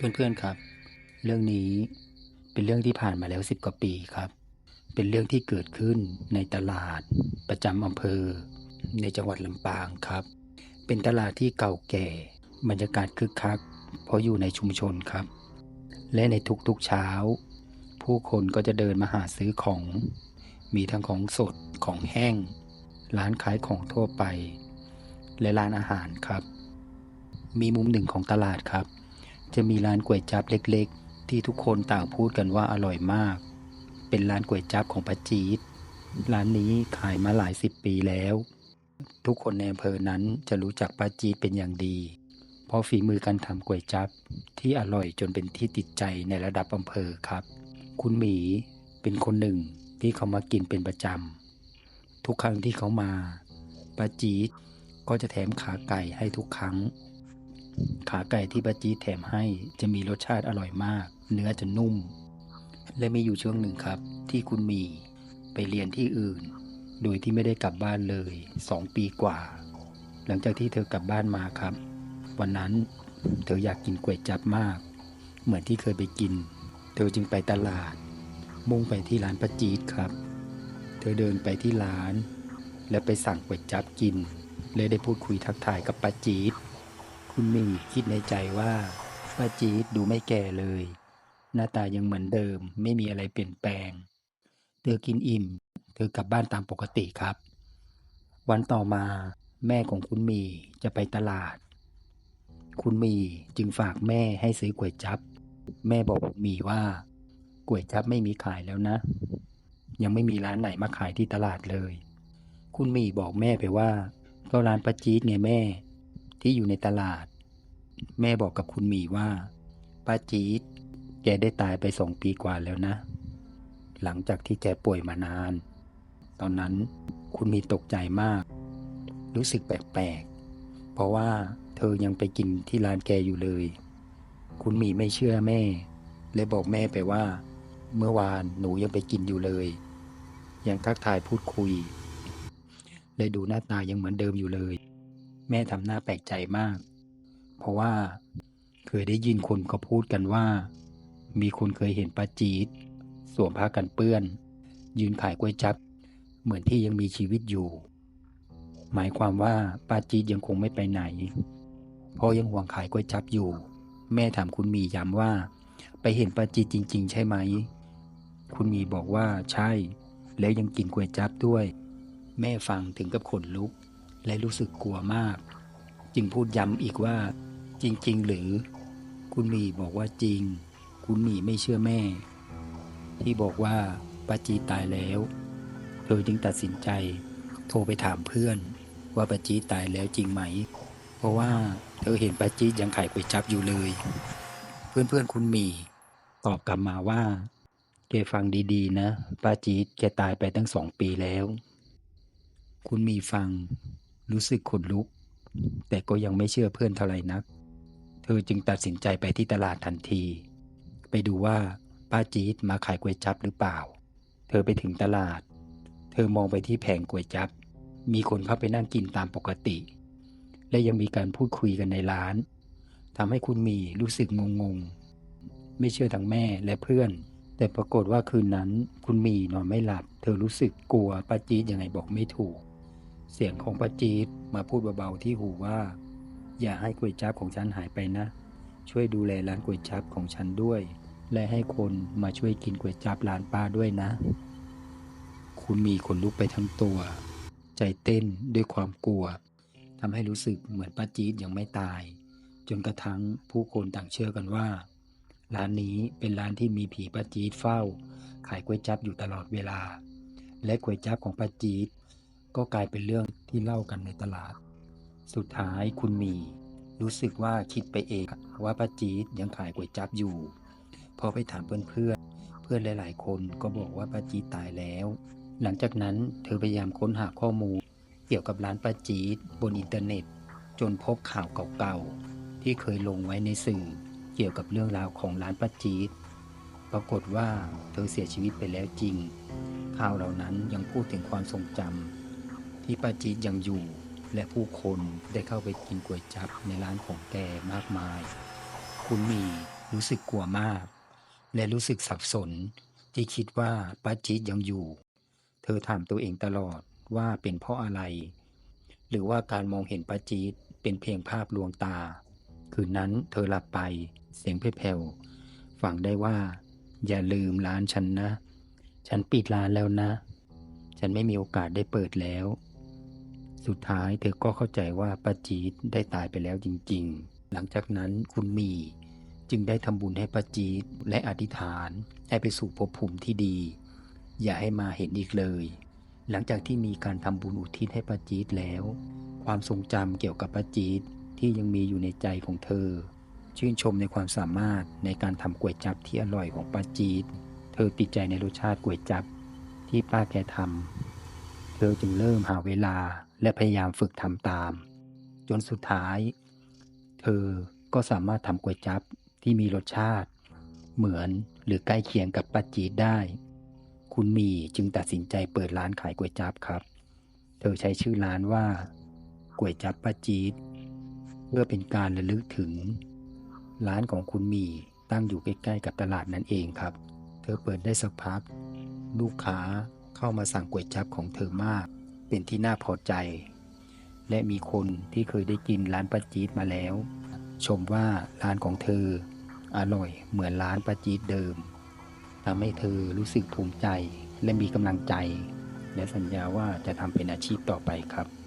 เพื่อนๆครับ เรื่องนี้เป็นเรื่องที่ผ่านมาแล้วสิบกว่าปีครับ เป็นเรื่องที่เกิดขึ้นในตลาดประจำอำเภอ ในจังหวัดลำปางครับ เป็นตลาดที่เก่าแก่ บรรยากาศคึกคัก เพราะอยู่ในชุมชนครับ และในทุกๆเช้า ผู้คนก็จะเดินมาหาซื้อของ มีทั้งของสดของแห้ง ร้านขายของทั่วไป และร้านอาหารครับ มีมุมหนึ่งของตลาดครับ จะมีร้านก๋วยจั๊บเล็กๆ ที่ทุกคนต่างพูดกันว่าอร่อยมาก เป็นร้านก๋วยจั๊บของป้าจี๊ดร้านนี้ขายมาหลายสิบปีแล้ว ทุกคนในอำเภอนั้นจะรู้จักป้าจี๊ดเป็นอย่างดี เพราะฝีมือการทำก๋วยจั๊บที่อร่อยจนเป็นที่ติดใจในระดับอำเภอครับ คุณหมีเป็นคนหนึ่งที่เขามากินเป็นประจำทุกครั้งที่เขามาป้าจี๊ดก็จะแถมขาไก่ให้ทุกครั้ง ขาไก่ที่ป้าจีดแถมให้จะมีรสชาติอร่อยมาก เนื้อจะนุ่ม และมีอยู่ช่วงหนึ่งครับ ที่คุณมีไปเรียนที่อื่น โดยที่ไม่ได้กลับบ้านเลยสองปีกว่า หลังจากที่เธอกลับบ้านมาครับ วันนั้นเธออยากกินก๋วยจั๊บมาก เหมือนที่เคยไปกิน เธอจึงไปตลาด มุ่งไปที่ร้านป้าจีดครับ เธอเดินไปที่ร้าน และไปสั่งก๋วยจั๊บกินและได้พูดคุยทักทายกับป้าจี๊ด คุณมีคิดในใจว่าป้าจี๊ดดูไม่แก่เลย หน้าตายังเหมือนเดิม ไม่มีอะไรเปลี่ยนแปลง เธอกินอิ่ม เธอกลับบ้านตามปกติครับ วันต่อมาแม่ของคุณมีจะไปตลาด คุณมีจึงฝากแม่ให้ซื้อก๋วยจั๊บแม่บอกคุณมีว่าก๋วยจั๊บไม่มีขายแล้วนะ ยังไม่มีร้านไหนมาขายที่ตลาดเลย คุณมีบอกแม่ไปว่าก็ร้านป้าจี๊ดไงแม่ ที่อยู่ในตลาด แม่บอกกับคุณหมีว่า ป้าจี๊ดแกได้ตายไปสองปีกว่าแล้วนะ หลังจากที่แกป่วยมานาน ตอนนั้นคุณหมีตกใจมาก รู้สึกแปลกๆ เพราะว่าเธอยังไปกินที่ร้านแกอยู่เลย คุณหมีไม่เชื่อแม่เลยบอกแม่ไปว่า เมื่อวานหนูยังไปกินอยู่เลย ยังทักทายพูดคุย เลยดูหน้าตายังเหมือนเดิมอยู่เลย แม่ทำหน้าแปลกใจมาก เพราะว่าเคยได้ยินคนเขาพูดกันว่า มีคนเคยเห็นป้าจีดสวมผ้ากันเปื้อน ยืนขายก๋วยจับเหมือนที่ยังมีชีวิตอยู่ หมายความว่าป้าจีดยังคงไม่ไปไหนเพราะยังห่วงขายก๋วยจับอยู่ แม่ถามคุณมีย้ำว่า ไปเห็นป้าจีดจริง ๆ ใช่ไหม คุณมีบอกว่าใช่ แล้วยังกินก๋วยจับด้วย แม่ฟังถึงกับขนลุก และรู้สึกกลัวมาก จึงพูดย้ำอีกว่า จริง ๆ หรือ คุณหมีบอกว่าจริง คุณหมีไม่เชื่อแม่ ที่บอกว่าป้าจีตายแล้วเธอจึงตัดสินใจ โทรไปถามเพื่อน ว่าป้าจีตายแล้วจริงไหม เพราะว่าเธอเห็นป้าจียังขายก๋วยจับอยู่เลย เพื่อนๆคุณหมีตอบกลับมาว่าแกฟังดีๆ นะป้าจีดแกตายไปตั้งสองปีแล้ว คุณมีฟัง รู้สึกขนลุก แต่ก็ยังไม่เชื่อเพื่อนเท่าไหร่นัก เธอจึงตัดสินใจไปที่ตลาดทันที ไปดูว่าป้าจี๊ดมาขายก๋วยจั๊บหรือเปล่า เธอไปถึงตลาด เธอมองไปที่แผงก๋วยจั๊บ มีคนเข้าไปนั่งกินตามปกติ และยังมีการพูดคุยกันในร้านทำให้คุณมีรู้สึกงงๆไม่เชื่อทั้งแม่และเพื่อน แต่ปรากฏว่าคืนนั้นคุณมีนอนไม่หลับ เธอรู้สึกกลัวป้าจี๊ดยังไงบอกไม่ถูก เสียงของป้าจีดมาพูดเบาๆที่หูว่า อย่าให้ก๋วยจั๊บของฉันหายไปนะ ช่วยดูแลร้านก๋วยจั๊บของฉันด้วย และให้คนมาช่วยกินก๋วยจั๊บร้านป้าด้วยนะ คุณมีขนลุกไปทั้งตัว ใจเต้นด้วยความกลัวทำให้รู้สึกเหมือนป้าจี๊ดยังไม่ตาย จนกระทั่งผู้คนต่างเชื่อกันว่า ร้านนี้เป็นร้านที่มีผีป้าจี๊ดเฝ้า ขายก๋วยจั๊บอยู่ตลอดเวลา และก๋วยจั๊บของป้าจี๊ด ก็กลายเป็นเรื่องที่เล่ากันในตลาด สุดท้ายคุณมี รู้สึกว่าคิดไปเองว่าป้าจี๊ดยังขายก๋วยจั๊บอยู่ พอไปถามเพื่อนเพื่อนๆเพื่อนหลาย ๆ คนก็บอกว่าป้าจี๊ดตายแล้ว หลังจากนั้นเธอพยายามค้นหาข้อมูล เกี่ยวกับร้านป้าจี๊ดบนอินเทอร์เน็ต จนพบข่าวเก่าๆที่เคยลงไว้ในสื่อ เกี่ยวกับเรื่องราวของร้านป้าจี๊ดปรากฏว่าเธอเสียชีวิตไปแล้วจริง ข่าวเหล่านั้นยังพูดถึงความทรงจำ ที่ป้าจี๊ดยังอยู่ และผู้คนได้เข้าไปกินก๋วยจั๊บในร้านของแกมากมาย คุณมีรู้สึกกลัวมาก และรู้สึกสับสนที่คิดว่าป้าจี๊ดยังอยู่ เธอถามตัวเองตลอดว่าเป็นเพราะอะไร หรือว่าการมองเห็นป้าจี๊ดเป็นเพียงภาพลวงตา คืนนั้นเธอหลับไปเสียงแผ่วๆฟังได้ว่า อย่าลืมร้านฉันนะ ฉันปิดร้านแล้วนะ ฉันไม่มีโอกาสได้เปิดแล้ว สุดท้ายเธอก็เข้าใจว่าป้าจีดได้ตายไปแล้วจริง ๆ หลังจากนั้นคุณมีจึงได้ทำบุญให้ป้าจีดและอธิษฐานให้ไปสู่ภพภูมิที่ดี อย่าให้มาเห็นอีกเลย หลังจากที่มีการทำบุญอุทิศให้ป้าจีดแล้ว ความทรงจำเกี่ยวกับป้าจีดที่ยังมีอยู่ในใจของเธอ ชื่นชมในความสามารถในการทำก๋วยจั๊บที่อร่อยของป้าจีดเธอติดใจในรสชาติก๋วยจั๊บที่ป้าแกทำเธอจึงเริ่มหาเวลา และพยายามฝึกทำตาม จนสุดท้าย เธอก็สามารถทำก๋วยจั๊บที่มีรสชาติ เหมือนหรือใกล้เคียงกับป้าจีดได้ คุณมีจึงตัดสินใจเปิดร้านขายก๋วยจั๊บครับ เธอใช้ชื่อร้านว่าก๋วยจั๊บป้าจีดเพื่อเป็นการระลึกถึง ร้านของคุณมีตั้งอยู่ใกล้ๆกับตลาดนั่นเองครับ เธอเปิดได้สักพัก ลูกค้าเข้ามาสั่งก๋วยจั๊บของเธอมาก เป็นที่น่าพอใจ และมีคนที่เคยได้กินร้านป้าจี๊ดมาแล้ว ชมว่าร้านของเธอ อร่อยเหมือนร้านป้าจี๊ดเดิมทำให้เธอรู้สึกภูมิใจและมีกำลังใจ และสัญญาว่าจะทำเป็นอาชีพต่อไปครับ